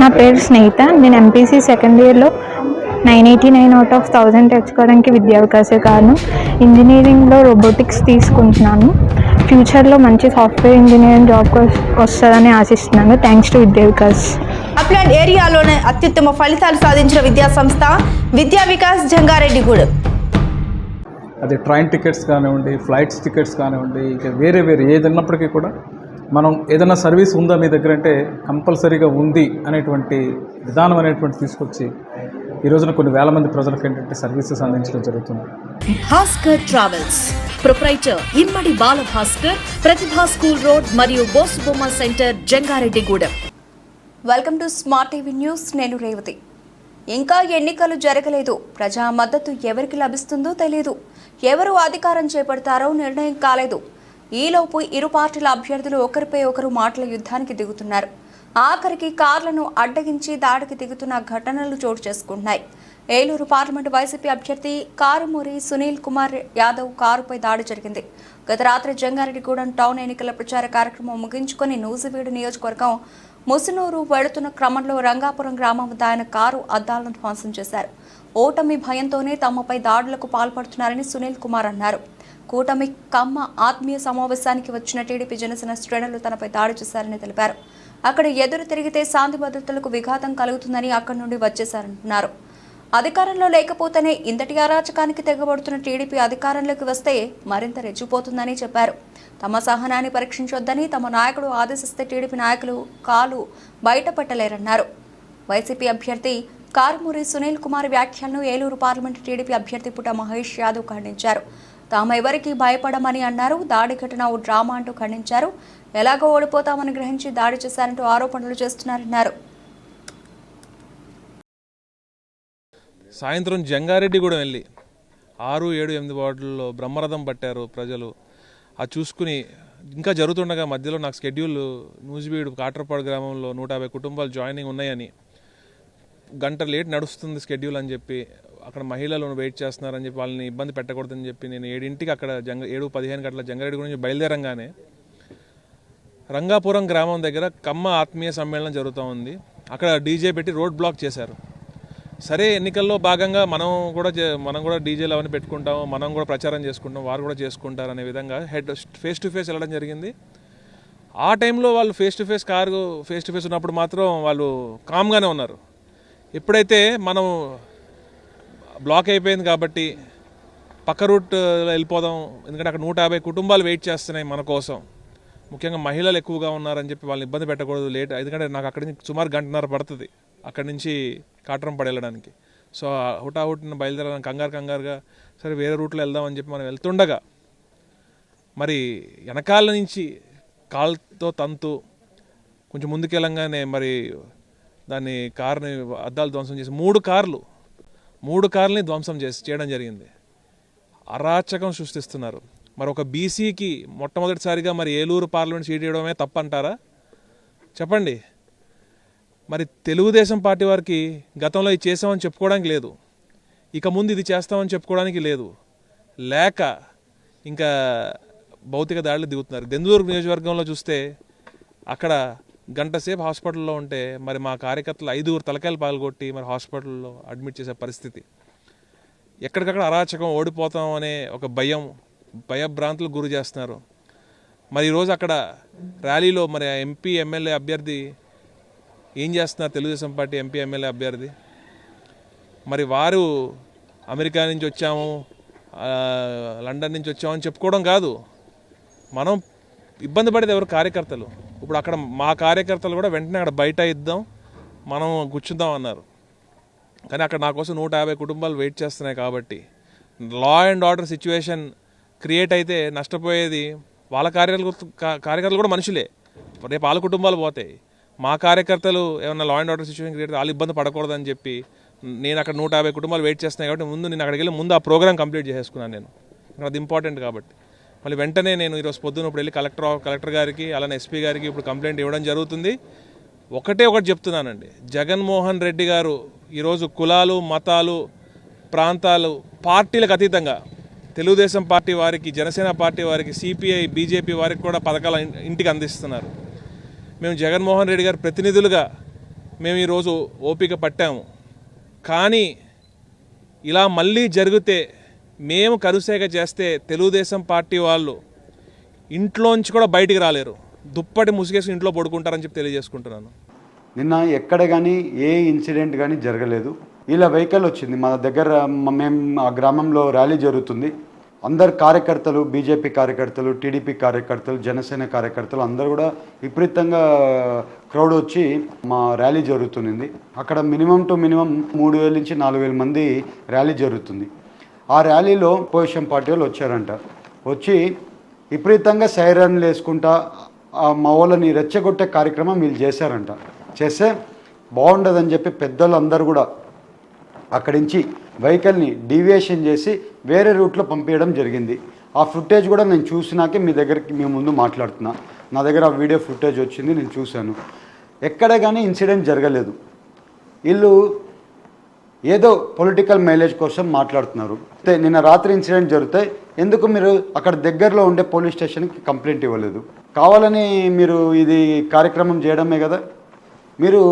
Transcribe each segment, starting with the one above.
నా పేరు స్నేహిత. నేను ఎంపీసీ సెకండ్ ఇయర్లో nine eighty nine out of thousand తెచ్చుకోవడానికి విద్యా వికాసే కారణం ఇంజనీరింగ్లో రోబోటిక్స్ తీసుకుంటున్నాను. ఫ్యూచర్లో మంచి సాఫ్ట్వేర్ ఇంజనీరింగ్ జాబ్ వస్తుందని ఆశిస్తున్నాను. థ్యాంక్స్ టు విద్యా వికాస్. అప్లాండ్ ఏరియాలోనే అత్యుత్తమ ఫలితాలు సాధించిన విద్యా సంస్థ విద్యా వికాస్ జంగారెడ్డిగూడెం. అది ట్రైన్ టికెట్స్ కానివ్వండి ఫ్లైట్స్ టికెట్స్ కానివ్వండి ఇక వేరే వేరే ఏది ఉన్నప్పటికీ కూడా మనం ఏదైనా సర్వీస్ ఉందా మీ దగ్గర అంటే కంపల్సరీగా ఉంది అనేటువంటి విధానం అనేటువంటి తీసుకొచ్చి ఈ రోజున కొన్ని వేల మంది ప్రజలకు ఏంటంటే సర్వీసెస్ అందించడం జరుగుతుంది. Bhaskar travels proprietor Immadi Bala Bhaskar Pratibha school road మరియు Bosubomma centre Jangareddygudem. Welcome to smart TV news నేను రేవతి. ఇంకా ఎన్నికలు జరగలేదు. ప్రజా మద్దతు ఎవరికి లభిస్తుందో తెలియదు ఎవరు అధికారం చేపడతారో నిర్ణయం కాలేదు. ఈలోపు ఇరు పార్టీల అభ్యర్థులు ఒకరిపై ఒకరు మాటల యుద్ధానికి దిగుతున్నారు. ఆఖరికి కార్లను అడ్డగించి దాడికి దిగుతున్న ఘటనలు చోటు చేసుకుంటున్నాయి. ఏలూరు పార్లమెంటు వైసీపీ అభ్యర్థి కారుమూరి సునీల్ కుమార్ యాదవ్ కారుపై దాడి జరిగింది. గత రాత్రి జంగారెడ్డిగూడెం టౌన్ ఎన్నికల ప్రచార కార్యక్రమం ముగించుకొని నూజివీడు నియోజకవర్గం ముసునూరు వెళుతున్న క్రమంలో రంగాపురం గ్రామం వద్ద ఆయన కారు అద్దాలను ధ్వంసం చేశారు. ఓటమి భయంతోనే తమపై దాడులకు పాల్పడుతున్నారని సునీల్ కుమార్ అన్నారు. కూటమి కమ్మ ఆత్మీయ సమావేశానికి వచ్చిన టీడీపీ జనసేన శ్రేణులు తనపై దాడి చేశారని తెలిపారు. అక్కడ ఎదురు తిరిగితే శాంతి భద్రతలకు విఘాతం కలుగుతుందని అక్కడి నుండి వచ్చేశారంటున్నారు. అధికారంలో లేకపోతేనే ఇంతటి అరాచకానికి తెగబడుతున్న టీడీపీ అధికారంలోకి వస్తే మరింత రెచ్చిపోతుందని చెప్పారు. తమ సహనాన్ని పరీక్షించొద్దని తమ నాయకుడు ఆదేశిస్తే టీడీపీ నాయకులు కాలు బయటపెట్టలేరన్నారు. వైసీపీ అభ్యర్థి కారుమూరి సునీల్ కుమార్ వ్యాఖ్యలను ఏలూరు పార్లమెంటు టీడీపీ అభ్యర్థి పుట మహేష్ యాదవ్ ఖండించారు. తాము ఎవరికి భయపడమని అన్నారు. దాడి ఘటన ఓ డ్రామా అంటూ ఖండించారు. ఎలాగో ఓడిపోతామని గ్రహించి దాడి చేశారంటూ ఆరోపణలు చేస్తున్నారన్నారు. సాయంత్రం జంగారెడ్డిగూడెం వెళ్ళి ఆరు ఏడు ఎనిమిది వార్డుల్లో బ్రహ్మరథం పట్టారు ప్రజలు. అది చూసుకుని ఇంకా జరుగుతుండగా మధ్యలో నాకు స్కెడ్యూల్ నూజిబీడు కాట్రపాడు గ్రామంలో నూట యాభై కుటుంబాలు జాయినింగ్ ఉన్నాయని. గంట లేట్ నడుస్తుంది స్కెడ్యూల్ అని చెప్పి అక్కడ మహిళలు వెయిట్ చేస్తున్నారని చెప్పి వాళ్ళని ఇబ్బంది పెట్టకూడదని చెప్పి నేను ఏడింటికి అక్కడ జంగ ఏడు పదిహేను గంటల జంగారెడ్డి గురించి బయలుదేరంగానే రంగాపురం గ్రామం దగ్గర కమ్మ ఆత్మీయ సమ్మేళనం జరుగుతూ ఉంది. అక్కడ డీజే పెట్టి రోడ్ బ్లాక్ చేశారు. సరే ఎన్నికల్లో భాగంగా మనం కూడా మనం కూడా డీజేలు అవన్నీ పెట్టుకుంటాం మనం కూడా ప్రచారం చేసుకుంటాం వారు కూడా చేసుకుంటారు అనే విధంగా హెడ్ ఫేస్ టు ఫేస్ వెళ్ళడం జరిగింది. ఆ టైంలో వాళ్ళు face to face car face to face ఉన్నప్పుడు మాత్రం వాళ్ళు కామ్గానే ఉన్నారు. ఎప్పుడైతే మనం బ్లాక్ అయిపోయింది కాబట్టి పక్క రూట్ వెళ్ళిపోదాం ఎందుకంటే అక్కడ నూట యాభై కుటుంబాలు వెయిట్ చేస్తున్నాయి మన కోసం. ముఖ్యంగా మహిళలు ఎక్కువగా ఉన్నారని చెప్పి వాళ్ళని ఇబ్బంది పెట్టకూడదు లేట్ ఎందుకంటే నాకు అక్కడి నుంచి సుమారు గంటన్నర పడుతుంది. అక్కడి నుంచి కాట్రం పడి వెళ్ళడానికి సో హుటాహుటిన బయలుదేరాలని కంగారు కంగారుగా సరే వేరే రూట్లో వెళ్దామని చెప్పి మనం వెళ్తుండగా మరి వెనకాల నుంచి కాళ్ళతో తంతు కొంచెం ముందుకెళ్ళంగానే మరి దాన్ని కార్ని అద్దాలు ధ్వంసం చేసి మూడు కార్లు మూడు కార్లని ధ్వంసం చేసి చేయడం జరిగింది. అరాచకం సృష్టిస్తున్నారు. మరి ఒక బీసీకి మొట్టమొదటిసారిగా మరి ఏలూరు పార్లమెంట్ సీట్ ఇవ్వడమే తప్పంటారా? చెప్పండి. మరి తెలుగుదేశం పార్టీ వారికి గతంలో ఇది చేసామని చెప్పుకోవడానికి లేదు. ఇక ముందు ఇది చేస్తామని చెప్పుకోవడానికి లేదు. లేక ఇంకా భౌతిక దాడులు దిగుతున్నారు. దెందులూరు నియోజకవర్గంలో చూస్తే అక్కడ గంట సేపు హాస్పిటల్లో ఉంటే మరి మా కార్యకర్తలు ఐదుగురు తలకాయలు పాల్గొట్టి మరి హాస్పిటల్లో అడ్మిట్ చేసే పరిస్థితి. ఎక్కడికక్కడ అరాచకం ఓడిపోతాం అనే ఒక భయం భయభ్రాంతులకు గురి చేస్తున్నారు. మరి ఈరోజు అక్కడ ర్యాలీలో మరి ఎంపీ ఎమ్మెల్యే అభ్యర్థి ఏం చేస్తున్నారు తెలుగుదేశం పార్టీ ఎంపీ ఎమ్మెల్యే అభ్యర్థి? మరి వారు అమెరికా నుంచి వచ్చాము లండన్ నుంచి వచ్చాము అని చెప్పుకోవడం కాదు. మనం ఇబ్బంది పడేది ఎవరు? కార్యకర్తలు. ఇప్పుడు అక్కడ మా కార్యకర్తలు కూడా వెంటనే అక్కడ బయట ఇద్దాం మనం కూర్చుందాం అన్నారు. కానీ అక్కడ నా కోసం నూట యాభై కుటుంబాలు వెయిట్ చేస్తున్నాయి కాబట్టి. Law and order situation create అయితే నష్టపోయేది వాళ్ళ కార్యకర్తలు కా- కార్యకర్తలు కూడా మనుషులే. రేపు వాళ్ళ కుటుంబాలు పోతాయి. మా కార్యకర్తలు ఏమన్నా law and order situation create వాళ్ళు ఇబ్బంది పడకూడదని చెప్పి నేను అక్కడ నూట యాభై కుటుంబాలు వెయిట్ చేస్తున్నాయి కాబట్టి ముందు నేను అక్కడికి వెళ్ళి ముందు ఆ ప్రోగ్రామ్ కంప్లీట్ చేసేసుకున్నాను నేను. అది ఇంపార్టెంట్ కాబట్టి. మళ్ళీ వెంటనే నేను ఈరోజు పొద్దున ఇప్పుడు వెళ్ళి కలెక్టర్ కలెక్టర్ గారికి అలానే ఎస్పీ గారికి ఇప్పుడు కంప్లైంట్ ఇవ్వడం జరుగుతుంది. ఒకటే ఒకటి చెప్తున్నానండి. జగన్మోహన్ రెడ్డి గారు ఈరోజు కులాలు మతాలు ప్రాంతాలు పార్టీలకు అతీతంగా తెలుగుదేశం పార్టీ వారికి జనసేన పార్టీ వారికి సిపిఐ బీజేపీ వారికి కూడా పథకాలు ఇంటికి అందిస్తున్నారు. మేము జగన్మోహన్ రెడ్డి గారి ప్రతినిధులుగా మేము ఈరోజు ఓపిక పట్టాము. కానీ ఇలా మళ్ళీ జరిగితే మేము కరుసేగ చేస్తే తెలుగుదేశం పార్టీ వాళ్ళు ఇంట్లోంచి కూడా బయటికి రాలేరు. దుప్పటి ముసుగేసి ఇంట్లో పడుకుంటారని చెప్పి తెలియజేసుకుంటున్నాను. నిన్న ఎక్కడ కానీ ఏ ఇన్సిడెంట్ కానీ జరగలేదు. ఇలా వెహికల్ వచ్చింది. మా దగ్గర మేము ఆ గ్రామంలో ర్యాలీ జరుగుతుంది. అందరు కార్యకర్తలు బీజేపీ కార్యకర్తలు టీడీపీ కార్యకర్తలు జనసేన కార్యకర్తలు అందరూ కూడా విపరీతంగా క్రౌడ్ వచ్చి మా ర్యాలీ జరుగుతుంది అక్కడ మినిమం టు మినిమం మూడు వేల నుంచి నాలుగు వేల మంది ర్యాలీ జరుగుతుంది. ఆ ర్యాలీలో పొజిషన్ పార్టీ వాళ్ళు వచ్చారంట. వచ్చి విపరీతంగా సైరన్లు వేసుకుంటా ఆ మా వాళ్ళని రెచ్చగొట్టే కార్యక్రమం వీళ్ళు చేశారంట. చేస్తే బాగుండదని చెప్పి పెద్దోళ్ళందరూ కూడా అక్కడి నుంచి వెహికల్ని డీవియేషన్ చేసి వేరే రూట్లో పంపించడం జరిగింది. ఆ ఫుటేజ్ కూడా నేను చూసినాకే మీ దగ్గరికి మీ ముందు మాట్లాడుతున్నా. నా దగ్గర ఆ వీడియో ఫుటేజ్ వచ్చింది నేను చూశాను. ఎక్కడ కానీ ఇన్సిడెంట్ జరగలేదు. వీళ్ళు ఏదో పొలిటికల్ మైలేజ్ కోసం మాట్లాడుతున్నారు. అయితే నిన్న రాత్రి ఇన్సిడెంట్ జరిగితే ఎందుకు మీరు అక్కడ దగ్గరలో ఉండే పోలీస్ స్టేషన్కి కంప్లైంట్ ఇవ్వలేదు? కావాలని మీరు ఇది కార్యక్రమం చేయడమే కదా? మీరు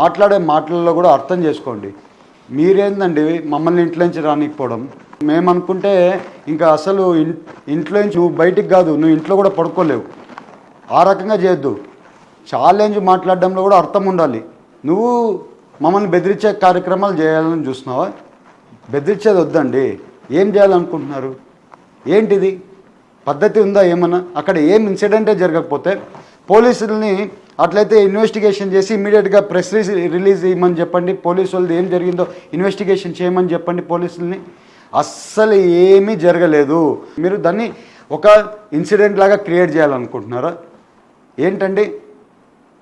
మాట్లాడే మాటలలో కూడా అర్థం చేసుకోండి. మీరేందండి మమ్మల్ని ఇంట్లో నుంచి రానికపోవడం? మేము అనుకుంటే ఇంకా అసలు ఇంట్లో నుంచి నువ్వు బయటికి కాదు నువ్వు ఇంట్లో కూడా పడుకోలేవు. ఆ రకంగా చేయొద్దు. ఛాలెంజ్ మాట్లాడడంలో కూడా అర్థం ఉండాలి. నువ్వు మమ్మల్ని బెదిరించే కార్యక్రమాలు చేయాలని చూస్తున్నావా? బెదిరించేది వద్దండి. ఏం చేయాలనుకుంటున్నారు? ఏంటిది? పద్ధతి ఉందా ఏమన్నా? అక్కడ ఏం ఇన్సిడెంటే జరగకపోతే పోలీసుల్ని అట్లయితే ఇన్వెస్టిగేషన్ చేసి ఇమీడియట్గా ప్రెస్ రిలీజ్ ఇవ్వమని చెప్పండి. పోలీసు వాళ్ళది ఏం జరిగిందో ఇన్వెస్టిగేషన్ చేయమని చెప్పండి పోలీసుల్ని. అస్సలు ఏమీ జరగలేదు. మీరు దాన్ని ఒక ఇన్సిడెంట్ లాగా క్రియేట్ చేయాలనుకుంటున్నారా? ఏంటండి?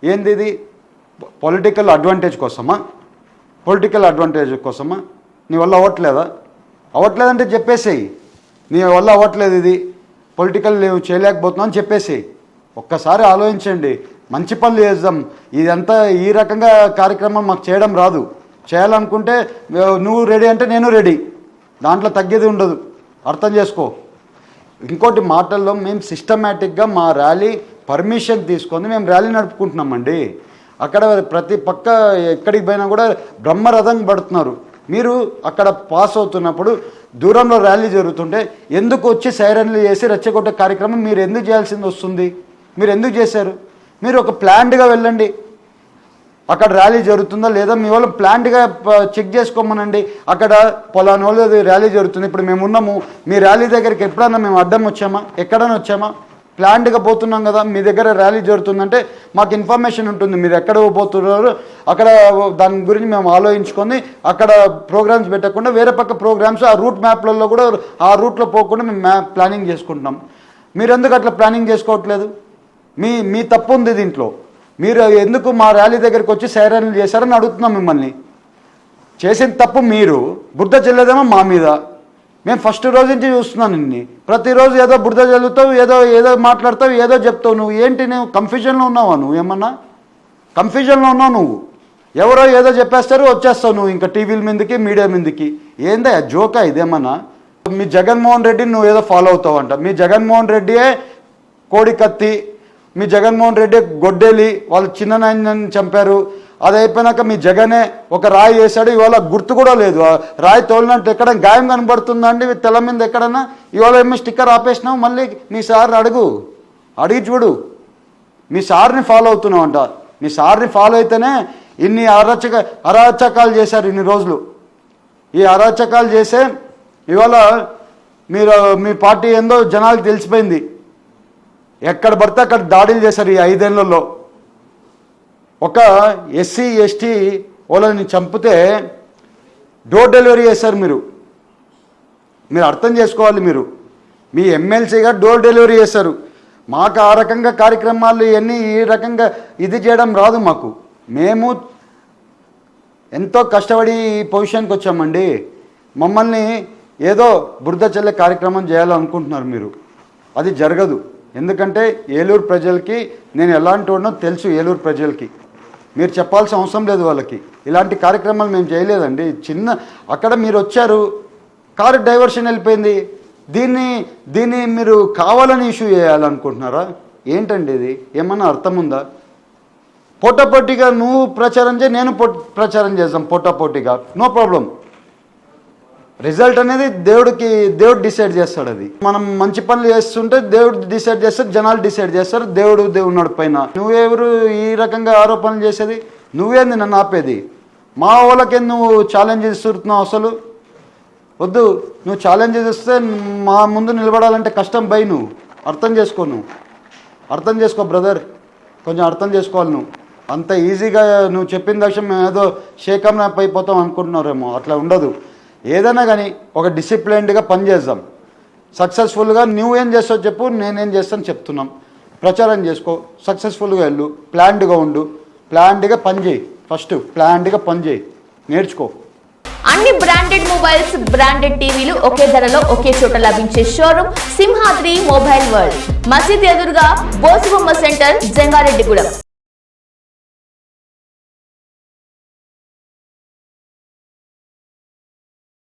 ఏంది ఇది? పొలిటికల్ అడ్వాంటేజ్ కోసమా? పొలిటికల్ అడ్వాంటేజ్ కోసమా? నీ వల్ల అవ్వట్లేదా? అవ్వట్లేదంటే చెప్పేసేయి. నీ వల్ల అవ్వట్లేదు ఇది. పొలిటికల్ నేను చేయలేకపోతున్నావు అని చెప్పేసేయి. ఒక్కసారి ఆలోచించండి. మంచి పనులు చేద్దాం. ఇదంతా ఈ రకంగా కార్యక్రమం మాకు చేయడం రాదు. చేయాలనుకుంటే నువ్వు రెడీ అంటే నేను రెడీ. దాంట్లో తగ్గేది ఉండదు. అర్థం చేసుకో. ఇంకోటి మాటల్లో మేము సిస్టమేటిక్గా మా ర్యాలీ పర్మిషన్ తీసుకొని మేము ర్యాలీ నడుపుకుంటున్నామండి. అక్కడ ప్రతి పక్క ఎక్కడికి పోయినా కూడా బ్రహ్మరథం పడుతున్నారు. మీరు అక్కడ పాస్ అవుతున్నప్పుడు దూరంలో ర్యాలీ జరుగుతుంటే ఎందుకు వచ్చి సైరన్లు చేసి రెచ్చగొట్టే కార్యక్రమం మీరు ఎందుకు చేయాల్సింది వస్తుంది? మీరు ఎందుకు చేశారు? మీరు ఒక ప్లాన్డ్గా వెళ్ళండి. అక్కడ ర్యాలీ జరుగుతుందా లేదా మీ వాళ్ళు ప్లాంట్గా చెక్ చేసుకోమనండి. అక్కడ పొలాని వాళ్ళు ర్యాలీ జరుగుతుంది. ఇప్పుడు మేము ఉన్నాము. మీ ర్యాలీ దగ్గరికి ఎప్పుడన్నా మేము అడ్డం వచ్చామా? ఎక్కడైనా వచ్చామా? ప్లాంట్గా పోతున్నాం కదా మీ దగ్గర ర్యాలీ జరుగుతుందంటే మాకు ఇన్ఫర్మేషన్ ఉంటుంది. మీరు ఎక్కడ పోతున్నారు? అక్కడ దాని గురించి మేము ఆలోచించుకొని అక్కడ ప్రోగ్రామ్స్ పెట్టకుండా వేరే పక్క ప్రోగ్రామ్స్ ఆ రూట్ మ్యాప్లలో కూడా ఆ రూట్లో పోకుండా మేము మ్యాప్ ప్లానింగ్ చేసుకుంటున్నాం. మీరు ఎందుకు అట్లా ప్లానింగ్ చేసుకోవట్లేదు? మీ మీ తప్పు ఉంది దీంట్లో. మీరు ఎందుకు మా ర్యాలీ దగ్గరికి వచ్చి సైరన్లు చేశారని అడుగుతున్నాం మిమ్మల్ని. చేసిన తప్పు మీరు బుద్ధ చెల్లదేమో మా మీద. మేము ఫస్ట్ రోజు నుంచి చూస్తున్నాను నిన్ను. ప్రతిరోజు ఏదో బురద చల్లుతావు ఏదో ఏదో మాట్లాడతావు ఏదో చెప్తావు నువ్వు. ఏంటి నువ్వు? కన్ఫ్యూజన్లో ఉన్నావా నువ్వు? ఏమన్నా? కన్ఫ్యూజన్లో ఉన్నావు నువ్వు. ఎవరో ఏదో చెప్పేస్తారు వచ్చేస్తావు నువ్వు ఇంకా టీవీల మీదకి మీడియా మీదకి. ఏందా జోకా ఇదేమన్నా? మీ జగన్మోహన్ రెడ్డిని నువ్వు ఏదో ఫాలో అవుతావంట మీ జగన్మోహన్ రెడ్డియే కోడి కత్తి మీ జగన్మోహన్ రెడ్డి గొడ్డేలి వాళ్ళు చిన్న నాయనని చంపారు. అది అయిపోయినాక మీ జగనే ఒక రాయి వేశాడు. ఇవాళ గుర్తు కూడా లేదు. రాయి తోలినట్టు ఎక్కడ గాయం కనబడుతుందండి? తెల్ల మీద ఎక్కడన్నా? ఇవాళ ఏమో స్టిక్కర్ ఆపేసినావు మళ్ళీ మీ సార్ని అడుగు. అడిగి చూడు. మీ సార్ని ఫాలో అవుతున్నావు అంట మీ సార్ని ఫాలో అయితేనే ఇన్ని అరాచక అరాచకాలు చేశారు ఇన్ని రోజులు. ఈ అరాచకాలు చేసే ఇవాళ మీరు మీ పార్టీ ఏందో జనాలకు తెలిసిపోయింది. ఎక్కడ పడితే అక్కడ దాడులు చేశారు ఈ ఐదేళ్ళలో. ఒక ఎస్సీ ఎస్టీ వాళ్ళని చంపితే డోర్ డెలివరీ చేశారు మీరు. మీరు అర్థం చేసుకోవాలి మీరు. మీ ఎమ్మెల్సీగా డోర్ డెలివరీ చేశారు. మాకు ఆ రకంగా కార్యక్రమాలు ఇవన్నీ ఈ రకంగా ఇది చేయడం రాదు మాకు. మేము ఎంతో కష్టపడి ఈ పొజిషన్కి వచ్చామండి. మమ్మల్ని ఏదో బురద చల్లే కార్యక్రమం చేయాలనుకుంటున్నారు మీరు. అది జరగదు. ఎందుకంటే ఏలూరు ప్రజలకి నేను ఎలాంటి వాడినో తెలుసు ఏలూరు ప్రజలకి. మీరు చెప్పాల్సిన అవసరం లేదు వాళ్ళకి. ఇలాంటి కార్యక్రమాలు మేము చేయలేదండి. చిన్న అక్కడ మీరు వచ్చారు కారు డైవర్షన్ వెళ్ళిపోయింది. దీన్ని దీన్ని మీరు కావాలని ఇష్యూ చేయాలనుకుంటున్నారా? ఏంటండి ఇది? ఏమన్నా అర్థం ఉందా పోటాపోటీగా నువ్వు ప్రచారం చేయి నేను పో- ప్రచారం చేస్తాం పోటాపోటీగా. No problem. రిజల్ట్ అనేది దేవుడికి దేవుడు డిసైడ్ చేస్తాడు అది. మనం మంచి పనులు చేస్తుంటే దేవుడు డిసైడ్ చేస్తారు జనాలు డిసైడ్ చేస్తారు దేవుడు దేవుడు పైన. నువ్వెవరు ఈ రకంగా ఆరోపణలు చేసేది? నువ్వేంది నన్ను ఆపేది? మా వాళ్ళకి నువ్వు ఛాలెంజ్ ఇస్తున్నావు అసలు? వద్దు నువ్వు ఛాలెంజ్ ఇస్తే మా ముందు నిలబడాలంటే కష్టం బై నువ్వు. అర్థం చేసుకో నువ్వు. అర్థం చేసుకో బ్రదర్ కొంచెం అర్థం చేసుకోవాలి నువ్వు. అంత ఈజీగా నువ్వు చెప్పిన దక్షం మేము ఏదో షేకం అయిపోతాం అనుకుంటున్నారేమో. అట్లా ఉండదు. ఏదైనా కానీ ఒక డిసిప్లైన్డ్గా పని చేద్దాం. సక్సెస్ఫుల్గా నువ్వేం చేస్తావు చెప్పు నేనేం చేస్తాను చెప్తున్నాం. ప్రచారం చేసుకో సక్సెస్ఫుల్గా వెళ్ళు ప్లాన్డ్గా ఉండు. ప్లాన్డ్గా పనిచేయి ఫస్ట్ ప్లాన్డ్గా పనిచేయి నేర్చుకో. అన్ని బ్రాండెడ్ మొబైల్స్ బ్రాండెడ్ టీవీలు ఒకే ధరలో ఒకే చోట లభించే షోరూమ్ సింహాద్రి మొబైల్ వరల్డ్. మసీద్ ఎదురుగా బోసుబొమ్మ సెంటర్ జంగారెడ్డిగూడెం.